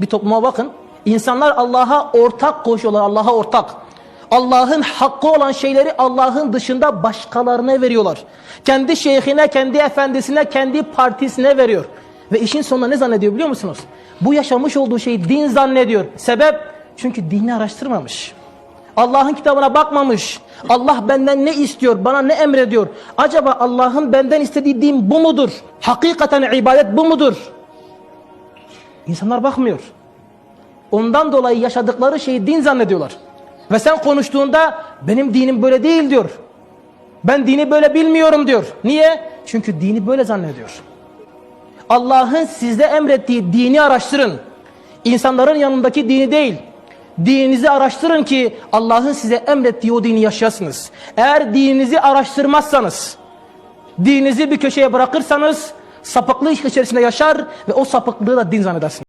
Bir topluma bakın. İnsanlar Allah'a ortak koşuyorlar. Allah'a ortak. Allah'ın hakkı olan şeyleri Allah'ın dışında başkalarına veriyorlar. Kendi şeyhine, kendi efendisine, kendi partisine veriyor. Ve işin sonunda ne zannediyor biliyor musunuz? Bu yaşamış olduğu şeyi din zannediyor. Sebep? Çünkü dini araştırmamış. Allah'ın kitabına bakmamış. Allah benden ne istiyor, bana ne emrediyor? Acaba Allah'ın benden istediği din bu mudur? Hakikaten ibadet bu mudur? İnsanlar bakmıyor. Ondan dolayı yaşadıkları şeyi din zannediyorlar. Ve sen konuştuğunda benim dinim böyle değil diyor. Ben dini böyle bilmiyorum diyor. Niye? Çünkü dini böyle zannediyor. Allah'ın sizde emrettiği dini araştırın. İnsanların yanındaki dini değil. Dininizi araştırın ki Allah'ın size emrettiği o dini yaşayasınız. Eğer dininizi araştırmazsanız, dininizi bir köşeye bırakırsanız sapıklık içerisinde yaşar ve o sapıklığı da din zannedersiniz.